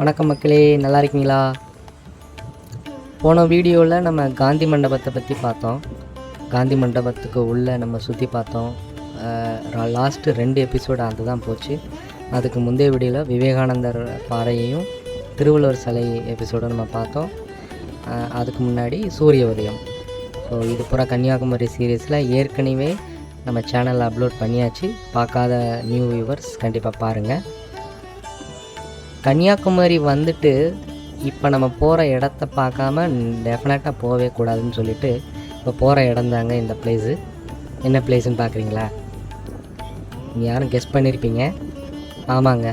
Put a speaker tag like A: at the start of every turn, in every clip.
A: வணக்கம் மக்களே நல்லா இருக்கீங்களா? போன வீடியோவில் நம்ம காந்தி மண்டபத்தை பற்றி பார்த்தோம். காந்தி மண்டபத்துக்கு உள்ளே நம்ம சுற்றி பார்த்தோம். லாஸ்ட்டு ரெண்டு எபிசோடு அதுதான் போச்சு. அதுக்கு முந்தைய வீடியோவில் விவேகானந்தர் பாறையையும் திருவள்ளுவர் சிலை எபிசோடும் நம்ம பார்த்தோம். அதுக்கு முன்னாடி சூரிய உதயம். ஸோ இது பூரா கன்னியாகுமரி சீரீஸில் ஏற்கனவே நம்ம சேனலில் அப்லோட் பண்ணியாச்சு. பார்க்காத நியூ வியூவர்ஸ் கண்டிப்பாக பாருங்கள் கன்னியாகுமரி வந்துட்டு இப்போ நம்ம போகிற இடத்த பார்க்காம டெஃபினட்டாக போகவே கூடாதுன்னு சொல்லிட்டு இப்போ போகிற இடம் தாங்க இந்த பிளேஸு என்ன பிளேஸ்னு பார்க்குறீங்களா? நீங்கள் யாரும் கெஸ் பண்ணியிருப்பீங்க ஆமாங்க.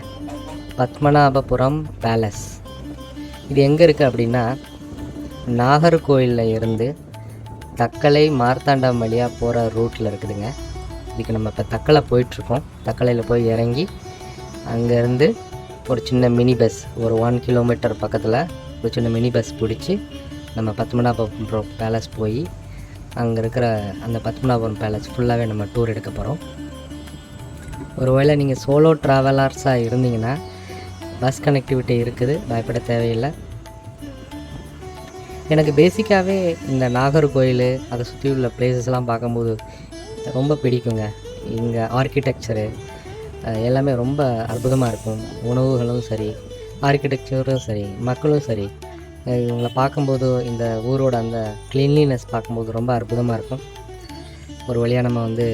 A: பத்மநாபபுரம் பேலஸ் இது எங்கே இருக்குது அப்படின்னா நாகர்கோயிலில் இருந்து தக்கலை மார்த்தாண்டம் வழியாக போகிற ரூட்டில் இருக்குதுங்க. இதுக்கு நம்ம இப்போ தக்கலை போயிட்டுருக்கோம். தக்கலையில் போய் இறங்கி அங்கேருந்து ஒரு சின்ன மினி பஸ் ஒரு ஒன் கிலோமீட்டர் பக்கத்தில் ஒரு சின்ன மினி பஸ் பிடிச்சி நம்ம பத்மநாபபுரம் பேலஸ் போய் அங்கே இருக்கிற அந்த பத்மநாபபுரம் பேலஸ் ஃபுல்லாகவே நம்ம டூர் எடுக்க போகிறோம் ஒருவேளை நீங்கள் சோலோ ட்ராவலர்ஸாக இருந்தீங்கன்னா பஸ் கனெக்டிவிட்டி இருக்குது பயப்பட தேவையில்லை. எனக்கு பேசிக்காகவே இந்த நாகர்கோயில் அதை சுற்றி உள்ள பிளேசஸ்லாம் பார்க்கும்போது ரொம்ப பிடிக்குங்க. இங்கே ஆர்கிடெக்சரு எல்லாமே ரொம்ப அற்புதமாக இருக்கும். உணவுகளும் சரி ஆர்கிடெக்சரும் சரி மக்களும் சரி இவங்களை பார்க்கும்போது இந்த ஊரோட அந்த க்ளீன்லினஸ் பார்க்கும்போது ரொம்ப அற்புதமாக இருக்கும். ஒரு வழியாக நம்ம வந்து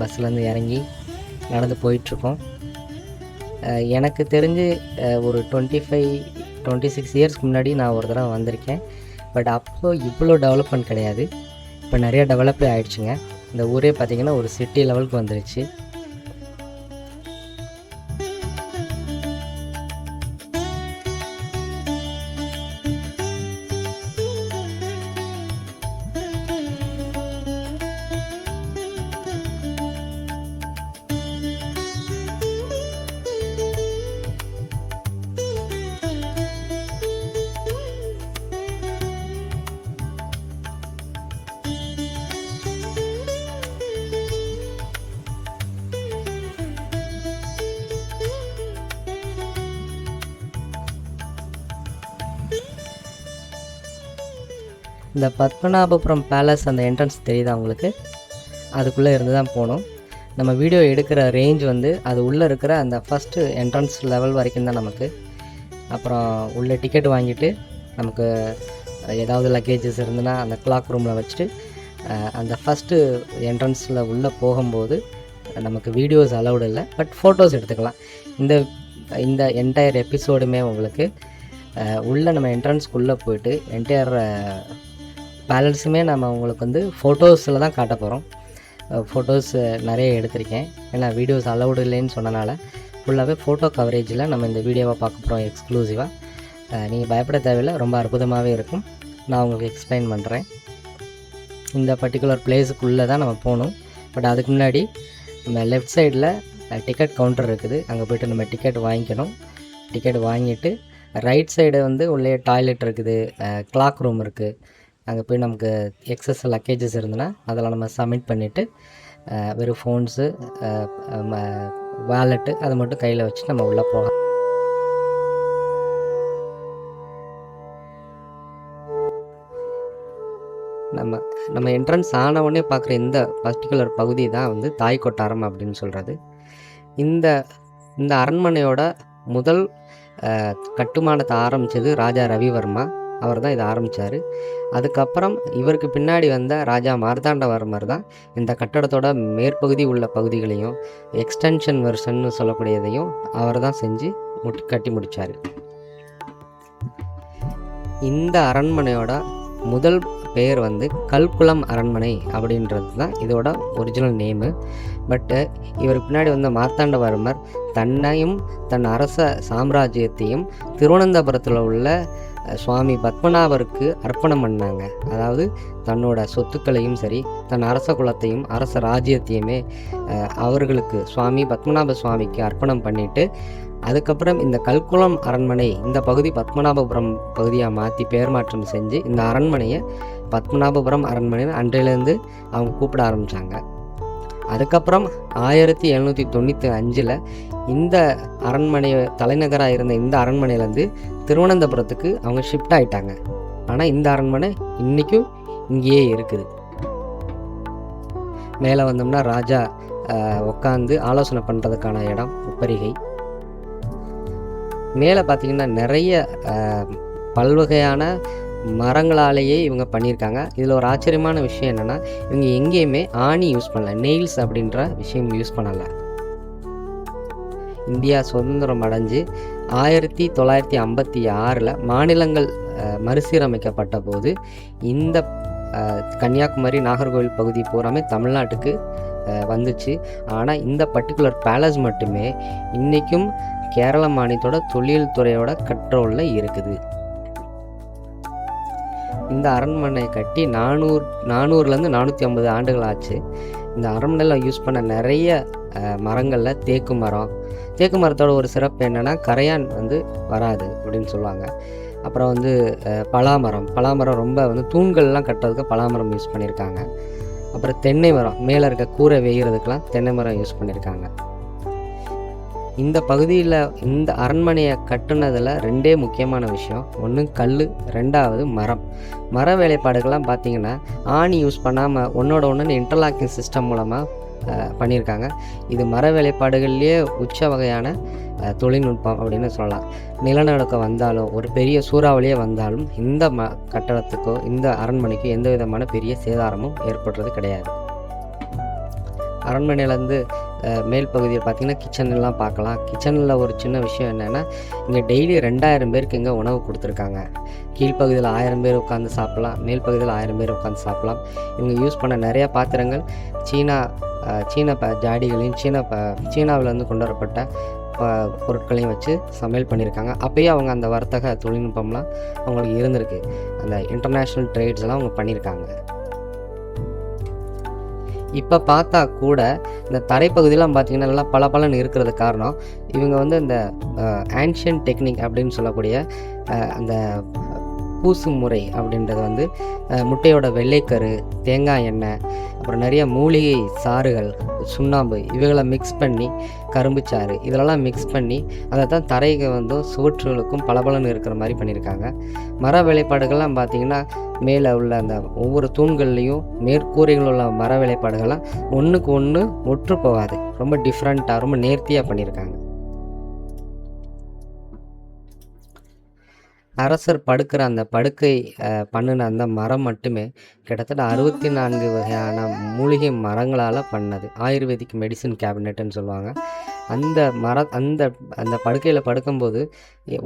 A: பஸ்லேருந்து இறங்கி நடந்து போயிட்டுருக்கோம். எனக்கு தெரிஞ்சு ஒரு டுவெண்ட்டி ஃபைவ் டுவெண்ட்டி சிக்ஸ் இயர்ஸ்க்கு முன்னாடி நான் ஒரு தடவை வந்திருக்கேன். பட் அப்போ இவ்வளோ டெவலப்மெண்ட் கிடையாது. இப்போ நிறையா டெவலப்பே ஆகிடுச்சுங்க இந்த ஊரே பார்த்திங்கன்னா ஒரு சிட்டி லெவலுக்கு வந்துருச்சு. இந்த பத்மநாபபுரம் பேலஸ் அந்த என்ட்ரன்ஸ் தெரியுதா உங்களுக்கு? அதுக்குள்ளே இருந்து தான் போகணும். நம்ம வீடியோ எடுக்கிற ரேஞ்ச் வந்து அது உள்ளே இருக்கிற அந்த ஃபஸ்ட்டு என்ட்ரன்ஸ் லெவல் வரைக்கும் தான் நமக்கு. அப்புறம் உள்ளே டிக்கெட் வாங்கிட்டு நமக்கு ஏதாவது லக்கேஜஸ் இருந்துன்னா அந்த கிளாக் ரூமில் வச்சுட்டு அந்த ஃபஸ்ட்டு என்ட்ரன்ஸில் உள்ளே போகும்போது நமக்கு வீடியோஸ் அலௌடு இல்லை. பட் ஃபோட்டோஸ் எடுத்துக்கலாம். இந்த இந்த என்டையர் எபிசோடுமே உங்களுக்கு உள்ளே நம்ம என்ட்ரன்ஸ்க்குள்ளே போயிட்டு என்டையர் பேலன்ஸுமே நம்ம உங்களுக்கு வந்து ஃபோட்டோஸில் தான் காட்ட போகிறோம். ஃபோட்டோஸ் நிறைய எடுத்திருக்கேன். ஏன்னா வீடியோஸ் அலௌடு இல்லைன்னு சொன்னனால ஃபுல்லாகவே ஃபோட்டோ கவரேஜில் நம்ம இந்த வீடியோவை பார்க்க போகிறோம் எக்ஸ்க்ளூசிவாக நீங்கள் பயப்பட தேவையில்லை. ரொம்ப அற்புதமாகவே இருக்கும். நான் உங்களுக்கு எக்ஸ்பிளைன் பண்ணுறேன் இந்த பர்டிகுலர் பிளேஸுக்குள்ளே தான் நம்ம போகணும். பட் அதுக்கு முன்னாடி நம்ம லெஃப்ட் சைடில் டிக்கெட் கவுண்டர் இருக்குது. அங்கே போய்ட்டு நம்ம டிக்கெட் வாங்கிக்கணும். டிக்கெட் வாங்கிட்டு ரைட் சைடு வந்து உள்ளே டாய்லெட் இருக்குது. கிளாக் ரூம் இருக்குது அங்கே போய் நமக்கு எக்ஸஸ் லக்கேஜஸ் இருந்ததுன்னா அதெல்லாம் நம்ம சப்மிட் பண்ணிவிட்டு வெறும் ஃபோன்ஸு வேலெட்டு அதை மட்டும் கையில் வச்சு நம்ம உள்ளே போகலாம் நம்ம நம்ம என்ட்ரன்ஸ் ஆனவுடனே பார்க்குற இந்த பர்டிகுலர் பகுதி தான் வந்து தாய் கொட்டாரம் அப்படின்னு சொல்கிறது இந்த இந்த அரண்மனையோட முதல் கட்டுமானத்தை ஆரம்பித்தது ராஜா ரவிவர்மா. அவர் தான் இதை ஆரம்பித்தார் அதுக்கப்புறம் இவருக்கு பின்னாடி வந்த ராஜா மார்த்தாண்டவர்மர் தான் இந்த கட்டடத்தோட மேற்பகுதி உள்ள பகுதிகளையும் எக்ஸ்டென்ஷன் வெர்ஷன் சொல்லக்கூடியதையும் அவர் தான் செஞ்சு முட்டி கட்டி முடித்தார் இந்த அரண்மனையோட முதல் பெயர் வந்து கல்குளம் அரண்மனை அப்படின்றது தான் இதோட ஒரிஜினல் நேமு பட்டு இவர் பின்னாடி வந்த மார்த்தாண்டவர்மர் தன்னையும் தன் அரச சாம்ராஜ்யத்தையும் திருவனந்தபுரத்தில் உள்ள சுவாமி பத்மநாபருக்கு அர்ப்பணம் பண்ணாங்க. அதாவது தன்னோட சொத்துக்களையும் சரி தன் அரச குலத்தையும் அரச ராஜ்யத்தையுமே அவர்களுக்கு சுவாமி பத்மநாப சுவாமிக்கு அர்ப்பணம் பண்ணிட்டு அதுக்கப்புறம் இந்த கல்குளம் அரண்மனை இந்த பகுதி பத்மநாபபுரம் பகுதியாக மாற்றி பெயர் மாற்றம் செஞ்சு இந்த அரண்மனையை பத்மநாபபுரம் அரண்மனை அன்றையிலேருந்து அவங்க கூப்பிட ஆரம்பித்தாங்க அதுக்கப்புறம் ஆயிரத்தி எழுநூற்றி தொண்ணூற்றி அஞ்சில் இந்த அரண்மனை தலைநகராக இருந்த இந்த அரண்மனையிலேருந்து திருவனந்தபுரத்துக்கு அவங்க ஷிஃப்ட் ஆயிட்டாங்க. ஆனால் இந்த அரண்மனை இன்றைக்கும் இங்கேயே இருக்குது. மேலே வந்தோம்னா ராஜா உட்காந்து ஆலோசனை பண்ணுறதுக்கான இடம் உப்பரிகை. மேலே பார்த்தீங்கன்னா நிறைய பல்வகையான மரங்களாலேயே இவங்க பண்ணியிருக்காங்க. இதில் ஒரு ஆச்சரியமான விஷயம் என்னென்னா இவங்க எங்கேயுமே ஆணி யூஸ் பண்ணல நெயில்ஸ் அப்படின்ற விஷயம் யூஸ் பண்ணலை. இந்தியா சுதந்திரம் அடைஞ்சு ஆயிரத்தி தொள்ளாயிரத்தி ஐம்பத்தி ஆறில் மாநிலங்கள் மறுசீரமைக்கப்பட்ட போது இந்த கன்னியாகுமரி நாகர்கோவில் பகுதி பூராமே தமிழ்நாட்டுக்கு வந்துச்சு. ஆனால் இந்த பர்டிகுலர் பேலஸ் மட்டுமே இன்றைக்கும் கேரள மாநிலத்தோட தொழில் துறையோட கண்ட்ரோலில் இருக்குது. இந்த அரண்மனை கட்டி நானூறு நானூறுலேருந்து நானூற்றி ஐம்பது ஆண்டுகள் ஆச்சு இந்த அரண்மனையில் யூஸ் பண்ண நிறைய மரங்களில் தேக்கு மரம். தேக்கு மரத்தோட ஒரு சிறப்பு என்னென்னா கரையான் வந்து வராது அப்படின்னு சொல்லுவாங்க. அப்புறம் வந்து பலாமரம். பலாமரம் ரொம்ப வந்து தூண்கள்லாம் கட்டுறதுக்கு பலாமரம் யூஸ் பண்ணியிருக்காங்க. அப்புறம் தென்னை மரம். மேலே இருக்க கூரை வெய்கிறதுக்கெலாம் தென்னை மரம் யூஸ் பண்ணியிருக்காங்க. இந்த பகுதியில் இந்த அரண்மனையை கட்டுனதில் ரெண்டே முக்கியமான விஷயம். ஒன்று கல் ரெண்டாவது மரம். மர வேலைப்பாடுகள்லாம் பார்த்தீங்கன்னா ஆணி யூஸ் பண்ணாமல் ஒன்றோட ஒன்று இன்டர்லாக்கிங் சிஸ்டம் மூலமாக பண்ணியிருக்காங்க இது மர வேலைப்பாடுகள்லேயே உச்ச வகையான தொழில்நுட்பம் அப்படின்னு சொல்லலாம். நிலநடுக்கம் வந்தாலும் ஒரு பெரிய சூறாவளியே வந்தாலும் இந்த ம கட்டடத்துக்கோ இந்த அரண்மனைக்கோ எந்த விதமான பெரிய சேதாரமும் ஏற்படுறது கிடையாது. அரண்மனையிலேருந்து மேல் பகுதியில் பார்த்தீங்கன்னா கிச்சன்லாம் பார்க்கலாம். கிச்சனில் ஒரு சின்ன விஷயம் என்னென்னா இங்கே டெய்லி ரெண்டாயிரம் பேருக்கு இங்கே உணவு கொடுத்துருக்காங்க. கீழ்ப்பகுதியில் ஆயிரம் பேர் உட்காந்து சாப்பிட்லாம் மேல் பகுதியில் ஆயிரம் பேர் உட்காந்து சாப்பிட்லாம். இவங்க யூஸ் பண்ண நிறைய பாத்திரங்கள் சீனா சீன ப ஜாடிகளையும் சீன ப சீனாவிலேருந்து கொண்டு வரப்பட்ட ப- பொருட்களையும் வச்சு சமையல் பண்ணியிருக்காங்க. அப்போயே அவங்க அந்த வர்த்தக தொழில்நுட்பம்லாம் அவங்களுக்கு இருந்திருக்கு. அந்த இன்டர்நேஷ்னல் ட்ரேட்ஸ் எல்லாம் அவங்க பண்ணியிருக்காங்க. இப்போ பார்த்தா கூட இந்த தரைப்பகுதியெலாம் பார்த்தீங்கன்னா நல்லா பளபளன்னு இருக்கிறது காரணம். இவங்க வந்து இந்த ஆன்ஷியன் டெக்னிக் அப்படின்னு சொல்லக்கூடிய அந்த பூசு முறை அப்படின்றது வந்து முட்டையோட வெள்ளைக்கரு தேங்காய் எண்ணெய் அப்புறம் நிறைய மூலிகை சாறுகள் சுண்ணாம்பு இவைகளை மிக்ஸ் பண்ணி கரும்புச்சாறு இதெல்லாம் மிக்ஸ் பண்ணி அதை தான் தரைக்கு வந்து சுவற்றுகளுக்கும் பளபளன்னு இருக்கிற மாதிரி பண்ணியிருக்காங்க. மர வேலைப்பாடுகள்லாம் பார்த்திங்கன்னா மேலே உள்ள அந்த ஒவ்வொரு தூண்கள்லேயும் மேற்கூரைகள் உள்ள மர வேலைப்பாடுகள்லாம் ஒன்றுக்கு ஒன்று ஒற்று போகாது. ரொம்ப டிஃப்ரெண்ட்டாக ரொம்ப நேர்த்தியாக பண்ணியிருக்காங்க. அரசர் படுக்கிற அந்த படுக்கை பண்ணின அந்த மரம் மட்டுமே கிட்டத்தட்ட அறுபத்தி நான்கு வகையான மூலிகை மரங்களால் பண்ணது. ஆயுர்வேதிக் மெடிசன் கேபினெட்டுன்னு சொல்லுவாங்க. அந்த மர அந்த அந்த படுக்கையில் படுக்கும்போது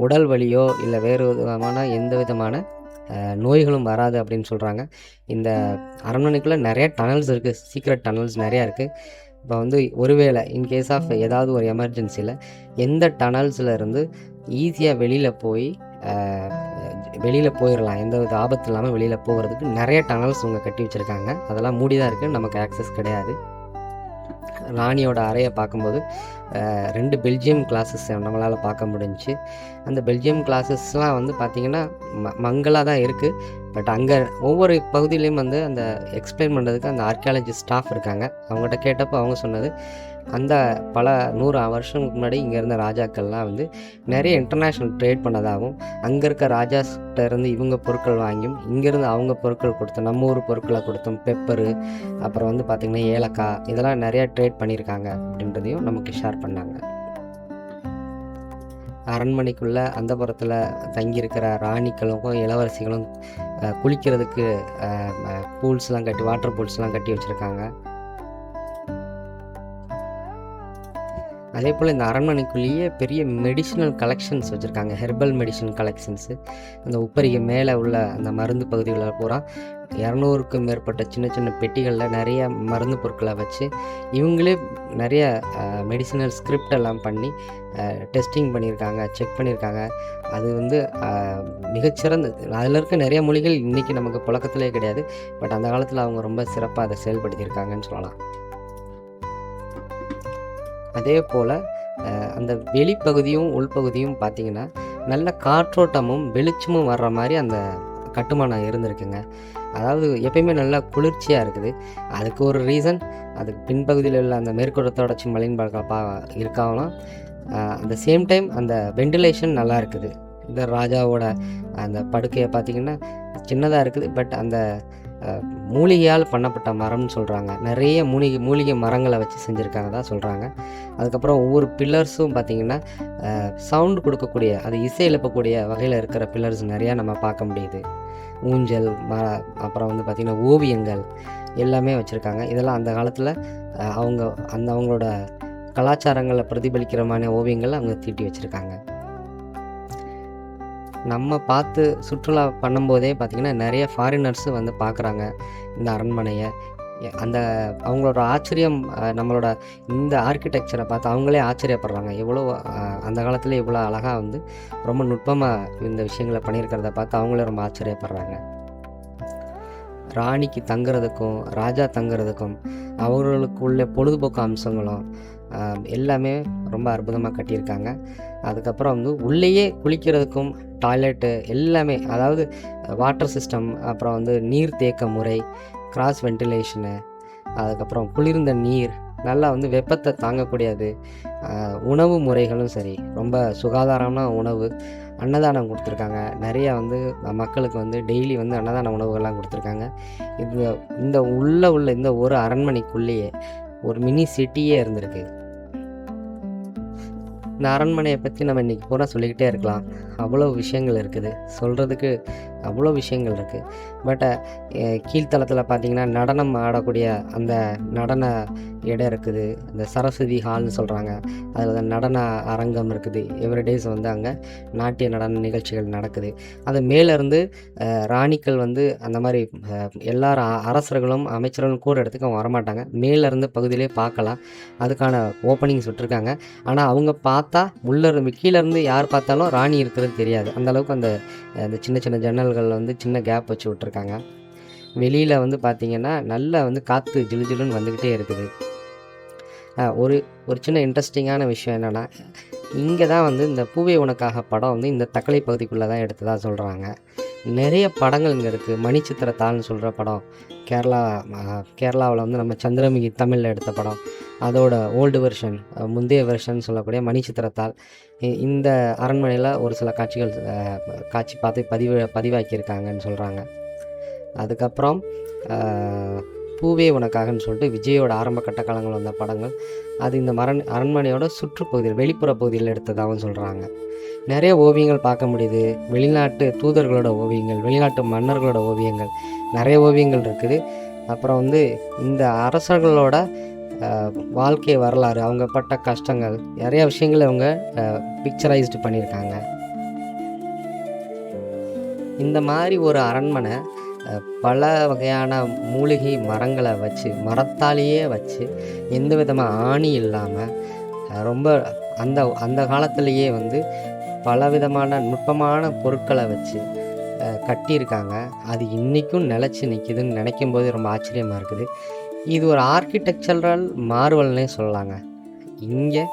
A: உடல் வலியோ இல்லை வேறு விதமான எந்த விதமான நோய்களும் வராது அப்படின்னு சொல்கிறாங்க இந்த அரண்மனைக்குள்ளே நிறைய டனல்ஸ் இருக்குது சீக்ரெட் டனல்ஸ் நிறையா இருக்குது இப்போ வந்து ஒருவேளை இன்கேஸ் ஆஃப் ஏதாவது ஒரு எமர்ஜென்சியில் எந்த டனல்ஸில் இருந்து ஈஸியாக வெளியில் போய் வெளியில் போயிடலாம் எந்த வித ஆபத்து இல்லாமல் வெளியில் போகிறதுக்கு நிறைய டனல்ஸ் இவங்க கட்டி வச்சுருக்காங்க. அதெல்லாம் மூடி தான் இருக்குது நமக்கு ஆக்சஸ் கிடையாது. ராணியோட அறையை பார்க்கும்போது ரெண்டு பெல்ஜியம் கிளாஸஸ் நம்மளால் பார்க்க முடிஞ்சுச்சு. அந்த பெல்ஜியம் கிளாஸஸ்லாம் வந்து பார்த்திங்கன்னா ம மங்களாக தான் இருக்குது பட் அங்கே ஒவ்வொரு பகுதியிலையும் வந்து அந்த எக்ஸ்பிளைன் பண்ணுறதுக்கு அந்த ஆர்கியாலஜி ஸ்டாஃப் இருக்காங்க. அவங்ககிட்ட கேட்டப்போ அவங்க சொன்னது அந்த பல நூறு வருஷங்களுக்கு முன்னாடி இங்கே இருந்த ராஜாக்கள்லாம் வந்து நிறைய இன்டர்நேஷ்னல் ட்ரேட் பண்ணதாகவும் அங்கே இருக்க ராஜாஸ்கிட்ட இருந்து இவங்க பொருட்கள் வாங்கியும் இங்கேருந்து அவங்க பொருட்கள் கொடுத்தோம் நம்ம ஊர் பொருட்களை கொடுத்தோம் பெப்பரு அப்புறம் வந்து பார்த்திங்கன்னா ஏலக்காய் இதெல்லாம் நிறையா ட்ரேட் பண்ணியிருக்காங்க அப்படின்றதையும் நமக்கு ஷேர் பண்ணாங்க. அரண்மனைக்குள்ளே அந்த புறத்தில் தங்கியிருக்கிற ராணிகளுக்கும் இளவரசிகளும் குளிக்கிறதுக்கு பூல்ஸ்லாம் கட்டி வாட்டர் பூல்ஸ்லாம் கட்டி வச்சுருக்காங்க. அதே போல் இந்த அரண்மனைக்குள்ளேயே பெரிய மெடிசினல் கலெக்ஷன்ஸ் வச்சுருக்காங்க. ஹெர்பல் மெடிசன் கலெக்ஷன்ஸு அந்த உப்பரிக்கு மேலே உள்ள அந்த மருந்து பகுதிகளில் பூரா இரநூறுக்கும் மேற்பட்ட சின்ன சின்ன பெட்டிகளில் நிறைய மருந்து பொருட்களை வச்சு இவங்களே நிறைய மெடிசினல் ஸ்கிரிப்ட் எல்லாம் பண்ணி டெஸ்டிங் பண்ணியிருக்காங்க செக் பண்ணியிருக்காங்க. அது வந்து மிகச்சிறந்த அதில் இருக்க நிறைய மொழிகள் இன்றைக்கி நமக்கு புழக்கத்திலே கிடையாது. பட் அந்த காலத்தில் அவங்க ரொம்ப சிறப்பாக அதை செயல்படுத்தியிருக்காங்கன்னு சொல்லலாம். அதே போல் அந்த வெளிப்பகுதியும் உள்பகுதியும் பார்த்திங்கன்னா நல்ல காற்றோட்டமும் வெளிச்சமும் வர்ற மாதிரி அந்த கட்டுமானம் இருந்திருக்குங்க. அதாவது எப்பயுமே நல்லா குளிர்ச்சியாக இருக்குது. அதுக்கு ஒரு ரீசன் அதுக்கு பின்பகுதியில் உள்ள அந்த மேற்கூட தொடர்ச்சி மலையின் பா இருக்காங்களாம் அந்த சேம் டைம் அந்த வெண்டிலேஷன் நல்லா இருக்குது. இந்த ராஜாவோட அந்த படுக்கையை பார்த்திங்கன்னா சின்னதாக இருக்குது. பட் அந்த மூலிகையால் பண்ணப்பட்ட மரம்னு சொல்கிறாங்க நிறைய மூலிகை மூலிகை மரங்களை வச்சு செஞ்சுருக்காங்க தான் சொல்கிறாங்க அதுக்கப்புறம் ஒவ்வொரு பில்லர்ஸும் பார்த்திங்கன்னா சவுண்டு கொடுக்கக்கூடிய அது இசை எழுப்பக்கூடிய வகையில் இருக்கிற பில்லர்ஸ் நிறையா நம்ம பார்க்க முடியுது. ஊஞ்சல் ம அப்புறம் வந்து பார்த்திங்கன்னா ஓவியங்கள் எல்லாமே வச்சுருக்காங்க. இதெல்லாம் அந்த காலத்தில் அவங்க அந்த அவங்களோட கலாச்சாரங்களை பிரதிபலிக்கிற மாதிரி ஓவியங்களை அவங்க தீட்டி வச்சுருக்காங்க. நம்ம பார்த்து சுற்றுலா பண்ணும்போதே பார்த்திங்கன்னா நிறைய ஃபாரினர்ஸு வந்து பார்க்குறாங்க இந்த அரண்மனையை. அந்த அவங்களோட ஆச்சரியம் நம்மளோட இந்த ஆர்கிடெக்சரை பார்த்து அவங்களே ஆச்சரியப்படுறாங்க. எவ்வளோ அந்த காலத்தில் இவ்வளோ அழகாக வந்து ரொம்ப நுட்பமாக இந்த விஷயங்களை பண்ணியிருக்கிறத பார்த்து அவங்களே ரொம்ப ஆச்சரியப்படுறாங்க. ராணிக்கு தங்குறதுக்கும் ராஜா தங்குறதுக்கும் அவர்களுக்குள்ள பொழுதுபோக்கு அம்சங்களும் எல்லாமே ரொம்ப அற்புதமாக கட்டியிருக்காங்க. அதுக்கப்புறம் வந்து உள்ளேயே குளிக்கிறதுக்கும் டாய்லெட்டு எல்லாமே அதாவது வாட்டர் சிஸ்டம் அப்புறம் வந்து நீர் தேக்க முறை கிராஸ் வென்டிலேஷனு அதுக்கப்புறம் குளிர்ந்த நீர் நல்லா வந்து வெப்பத்தை தாங்கக்கூடியது. உணவு முறைகளும் சரி ரொம்ப சுகாதாரமான உணவு அன்னதானம் கொடுத்துருக்காங்க. நிறைய வந்து மக்களுக்கு வந்து டெய்லி வந்து அன்னதான உணவுகள்லாம் கொடுத்துருக்காங்க. இது இந்த உள்ள உள்ள இந்த ஒரு அரண்மனைக்குள்ளேயே ஒரு மினி சிட்டியே இருந்திருக்கு. இந்த அரண்மனையை பற்றி நம்ம இன்றைக்கி பூரா சொல்லிக்கிட்டே இருக்கலாம். அவ்வளோ விஷயங்கள் இருக்குது. சொல்கிறதுக்கு அவ்வளோ விஷயங்கள் இருக்குது பட் கீழ்த்தளத்தில் பார்த்தீங்கன்னா நடனம் ஆடக்கூடிய அந்த நடன இடம் இருக்குது. இந்த சரஸ்வதி ஹால்னு சொல்கிறாங்க அதில் நடன அரங்கம் இருக்குது. எவ்ரிடேஸ் வந்து அங்கே நாட்டிய நடன நிகழ்ச்சிகள் நடக்குது. அது மேலேருந்து ராணிக்கள் வந்து அந்த மாதிரி எல்லாரும் அரசர்களும் அமைச்சர்களும் கூட இடத்துக்கு அவங்க வரமாட்டாங்க. மேலேருந்து பகுதியிலே பார்க்கலாம் அதுக்கான ஓப்பனிங்ஸ் விட்டுருக்காங்க. ஆனால் அவங்க பார்த்தா உள்ள இருந்து கீழேருந்து யார் பார்த்தாலும் ராணி இருக்கிறது தெரியாது. அந்தளவுக்கு அந்த அந்த சின்ன சின்ன ஜன்னல் ஜன்னல்களில் வந்து சின்ன கேப் வச்சு விட்ருக்காங்க வெளியில் வந்து பார்த்தீங்கன்னா நல்லா வந்து காற்று ஜிலு ஜிலுன்னு வந்துக்கிட்டே இருக்குது. ஒரு ஒரு சின்ன இன்ட்ரெஸ்டிங்கான விஷயம் என்னென்னா இங்கே தான் வந்து இந்த பூவே உனக்காக படம் வந்து இந்த தக்கலை பகுதிக்குள்ளே தான் எடுத்ததாக சொல்கிறாங்க நிறைய படங்கள் இங்கே இருக்குது மணிச்சித்திரத்தாள்னு சொல்கிற படம் கேரளா கேரளாவில் வந்து நம்ம சந்திரமுகி தமிழில் எடுத்த படம். அதோட ஓல்டு வெர்ஷன் முந்தைய வெர்ஷன் சொல்லக்கூடிய மணிச்சித்திரத்தாள் இ- இந்த அரண்மனையில் ஒரு சில காட்சிகள் காட்சி பார்த்து பதிவு பதிவாக்கியிருக்காங்கன்னு சொல்கிறாங்க அதுக்கப்புறம் பூவே உனக்காகன்னு சொல்லிட்டு விஜயோட ஆரம்ப கட்ட காலங்கள் வந்த படங்கள் அது இந்த மரண் அரண்மனையோட சுற்றுப்பகுதியில் வெளிப்புற பகுதியில் எடுத்ததாகவும் சொல்கிறாங்க நிறைய ஓவியங்கள் பார்க்க முடியுது. வெளிநாட்டு தூதர்களோட ஓவியங்கள் வெளிநாட்டு மன்னர்களோட ஓவியங்கள் நிறைய ஓவியங்கள் இருக்குது. அப்புறம் வந்து இந்த அரசர்களோட வாழ்க்கை வரலாறு அவங்க பட்ட கஷ்டங்கள் நிறைய விஷயங்களை அவங்க பிக்சரைஸ்டு பண்ணியிருக்காங்க. இந்த மாதிரி ஒரு அரண்மனை பல வகையான மூலிகை மரங்களை வச்சு மரத்தாலேயே வச்சு எந்த விதமாக ஆணி இல்லாமல் ரொம்ப அந்த அந்த காலத்திலேயே வந்து பல விதமான நுட்பமான பொருட்களை வச்சு கட்டியிருக்காங்க. அது இன்றைக்கும் நிலச்சி நிற்கிதுன்னு நினைக்கும் போது ரொம்ப ஆச்சரியமாக இருக்குது. இது ஒரு ஆர்கிடெக்சரல் மார்வல்னே சொல்லலாங்க. இங்கே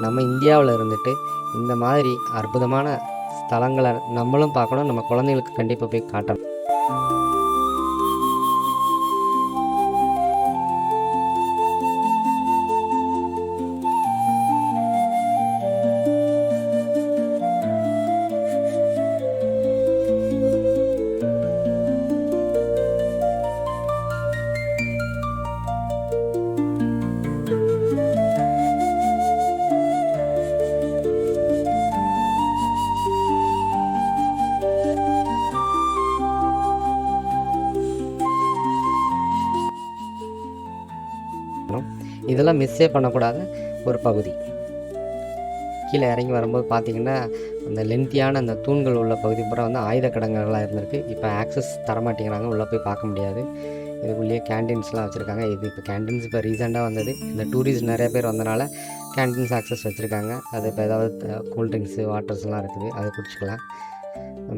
A: நம்ம இந்தியாவில் இருந்துட்டு இந்த மாதிரி அற்புதமான ஸ்தலங்களை நம்மளும் பார்க்கணும். நம்ம குழந்தைகளுக்கு கண்டிப்பாக போய் காட்டணும். இதெல்லாம் மிஸ்ஸே பண்ணக்கூடாத ஒரு பகுதி. கீழே இறங்கி வரும்போது பார்த்தீங்கன்னா அந்த லென்த்தியான அந்த தூண்கள் உள்ள பகுதி பூரா வந்து ஆயுத கடங்கள்லாம் இருந்திருக்கு. இப்போ ஆக்சஸ் தரமாட்டேங்கிறாங்க உள்ளே போய் பார்க்க முடியாது. இதுக்குள்ளேயே கேண்டீன்ஸ்லாம் வச்சுருக்காங்க. இது இப்போ கேண்டீன்ஸ் இப்போ ரீசெண்டாக வந்தது. இந்த டூரிஸ்ட் நிறைய பேர் வந்தனால கேண்டீன்ஸ் ஆக்சஸ் வச்சுருக்காங்க. அது இப்போ ஏதாவது கூல்ட்ரிங்க்ஸு வாட்டர்ஸ்லாம் இருக்குது. அதை குடிச்சிக்கலாம்.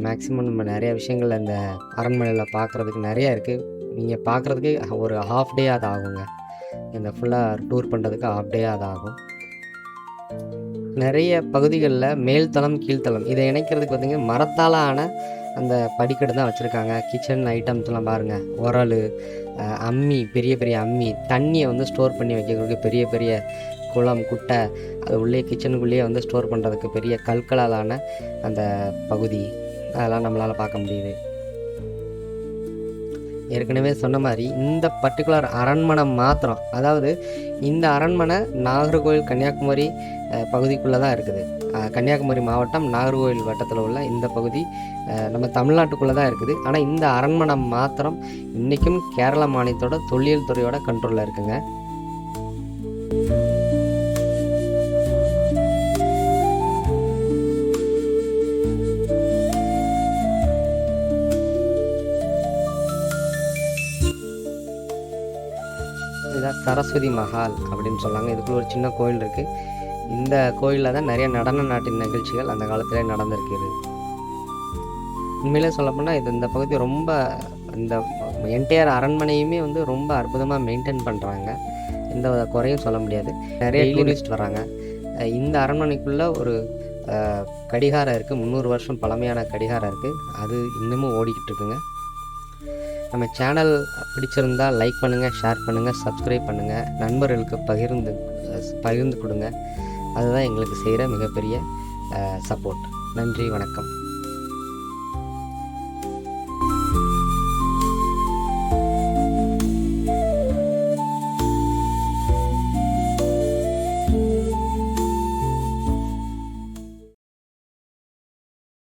A: மேக்ஸிமம் நம்ம நிறைய விஷயங்கள் அந்த அரண்மனையில் பார்க்குறதுக்கு நிறையா இருக்குது. நீங்கள் பார்க்குறதுக்கு ஒரு ஹாஃப் டே அது ஆகுங்க. இந்த ஃபுல்லாக டூர் பண்ணுறதுக்கு ஹாஃப் டே அது ஆகும் நிறைய பகுதிகளில் மேல்தளம் கீழ்த்தளம் இதை இணைக்கிறதுக்கு பார்த்திங்கன்னா மரத்தால் ஆன அந்த படிக்கட்டு தான் வச்சுருக்காங்க. கிச்சன் ஐட்டம்ஸ்லாம் பாருங்கள் உரல் அம்மி பெரிய பெரிய அம்மி தண்ணியை வந்து ஸ்டோர் பண்ணி வைக்கிறதுக்கு பெரிய பெரிய குளம் குட்டை அது உள்ளே கிச்சனுக்குள்ளேயே வந்து ஸ்டோர் பண்ணுறதுக்கு பெரிய கற்களாலான அந்த பகுதி. அதெல்லாம் நம்மளால் பார்க்க முடியுது. ஏற்கனவே சொன்ன மாதிரி இந்த பர்டிகுலர் அரண்மனை மாத்திரம் அதாவது இந்த அரண்மனை நாகர்கோவில் கன்னியாகுமரி பகுதிக்குள்ளே தான் இருக்குது. கன்னியாகுமரி மாவட்டம் நாகர்கோவில் வட்டத்தில் உள்ள இந்த பகுதி நம்ம தமிழ்நாட்டுக்குள்ளே தான் இருக்குது. ஆனால் இந்த அரண்மனை மாத்திரம் இன்றைக்கும் கேரள மாநிலத்தோட தொல்லியல் துறையோட கண்ட்ரோலில் இருக்குங்க. சரஸ்வதி மஹால் அப்படின்னு சொன்னாங்க இதுக்குள்ள ஒரு சின்ன கோயில் இருக்குது இந்த கோயிலில் தான் நிறைய நடன நாட்டின் நிகழ்ச்சிகள் அந்த காலத்திலே நடந்திருக்குது உண்மையிலே சொல்லப்போனால் இது இந்த பகுதி ரொம்ப இந்த என்டையர் அரண்மனையுமே வந்து ரொம்ப அற்புதமாக மெயின்டைன் பண்ணுறாங்க எந்த குறையும் சொல்ல முடியாது. நிறைய டூரிஸ்ட் வராங்க. இந்த அரண்மனைக்குள்ளே ஒரு கடிகாரம் இருக்குது முந்நூறு வருஷம் பழமையான கடிகாரம் இருக்குது அது இன்னமும் ஓடிக்கிட்டு இருக்குங்க. நம்ம சேனல் பிடிச்சிருந்தா லைக் பண்ணுங்கள் ஷேர் பண்ணுங்கள் சப்ஸ்கிரைப் பண்ணுங்கள் நண்பர்களுக்கு பகிர்ந்து பகிர்ந்து கொடுங்க. அதுதான் எங்களுக்கு செய்கிற மிகப்பெரிய சப்போர்ட் நன்றி வணக்கம்.